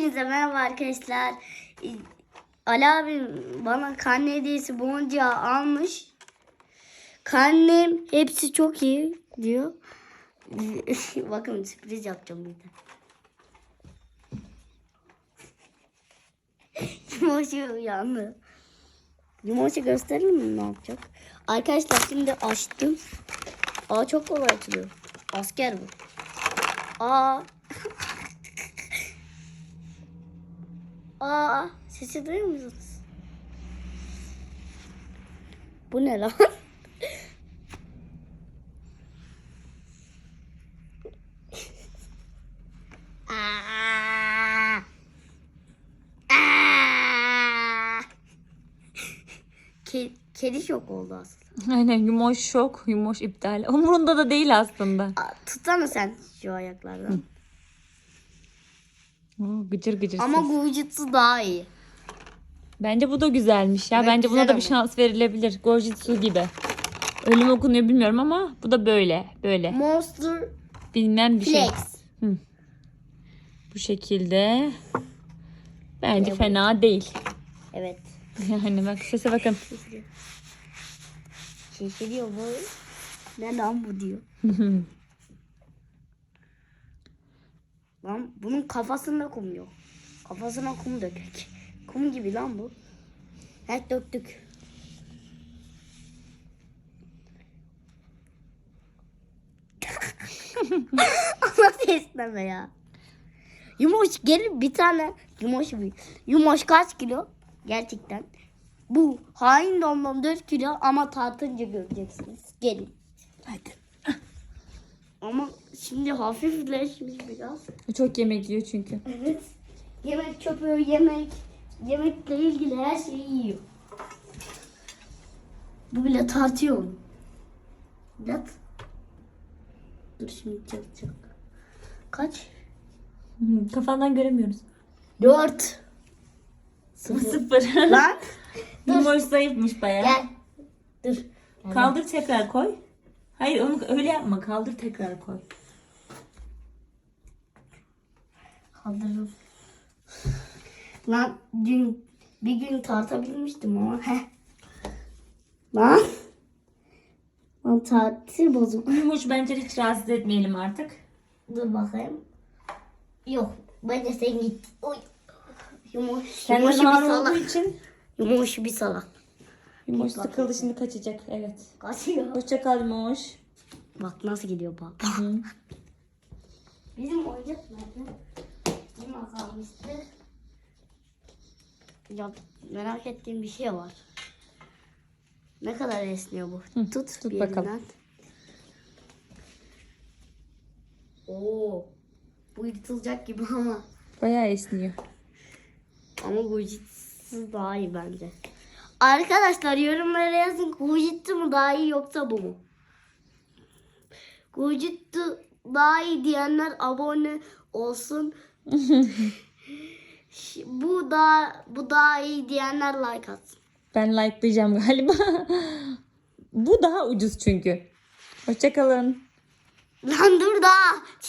Hepinize merhaba arkadaşlar. Ali abim bana karne hediyesi boncuğu almış. Karnem hepsi çok iyi diyor. Bakın sürpriz yapacağım bir de. Yumoşu uyandı. Yumoşu gösterelim mi ne yapacak? Arkadaşlar şimdi açtım. Aa çok kolay açılıyor. Asker bu. Aa Aa, sesi duyuyor musunuz? Bu ne lan? Aa! Aa! Ke- Kedi şok oldu aslında. Aynen yumoş şok, yumoş iptal. Umurunda da değil aslında. Aa, Tutsana sen şu ayaklardan. Gıcır gıcır Ama ses. Gujitsu daha iyi. Bence bu da güzelmiş ya. Evet, Bence buna da bir şans verilebilir. Gojitsu gibi. Ölüm okunuyor bilmiyorum ama bu da böyle. Böyle. Monster Bilmem bir şey. Flex. Bu şekilde. Bence Evet. fena değil. Evet. Yani bak sese bakın. Şişiriyor bu. Ne lan bu diyor. Lan bunun kafasında kum yok. Kafasına kum dökük. Kum gibi lan bu. Evet döktük. Nasıl esneme ya? Yumoş gelip bir tane yumoş bir. Yumoş kaç kilo? Gerçekten. Bu hain domdom 4 kilo ama tartınca göreceksiniz. Gelin. Hadi. Ama şimdi hafifleşmiş biraz. Çok yemek yiyor çünkü. Evet. Yemek çöpü, yemek, yemekle ilgili her şeyi yiyor. Bu bile tartıyor onu. Yat. Dur şimdi çakacak. Kaç? Kafandan göremiyoruz. Dört. Sıfır. Sıfır. Lan. Yumoş zayıfmış bayağı. Gel. Dur. Kaldır tekrar koy. Hayır onu öyle yapma. Kaldır tekrar koy. Kaldırdım. Lan dün bir gün tartabilmiştim ama. Heh. Lan. Lan tartı bozuk. Yumoş bence hiç rahatsız etmeyelim artık. Dur bakayım. Yok. Bence sen git. Oy. Yumuş. Senden Yumuş bir salak. için Yumuş bir salak. Yumoş sıkıldı şimdi kaçacak. Evet. Kaçıyor. Hoşça kal Yumoş. Bak nasıl gidiyor bak. Hı. Bizim oyuncak nerede? Bizim kalmıştı. Ya merak ettiğim bir şey var. Ne kadar esniyor bu? Hı, tut tut bir bakalım. elinden. Oo. Bu yırtılacak gibi ama. Bayağı esniyor. Ama Gujitsu daha iyi bence. Arkadaşlar yorumlara yazın Gujitsu mu daha iyi yoksa bu mu? Gujitsu daha iyi diyenler abone olsun. Bu daha bu daha iyi diyenler like atsın. Ben likelayacağım galiba. Bu daha ucuz çünkü. Hoşça kalın. Lan dur. Çıt,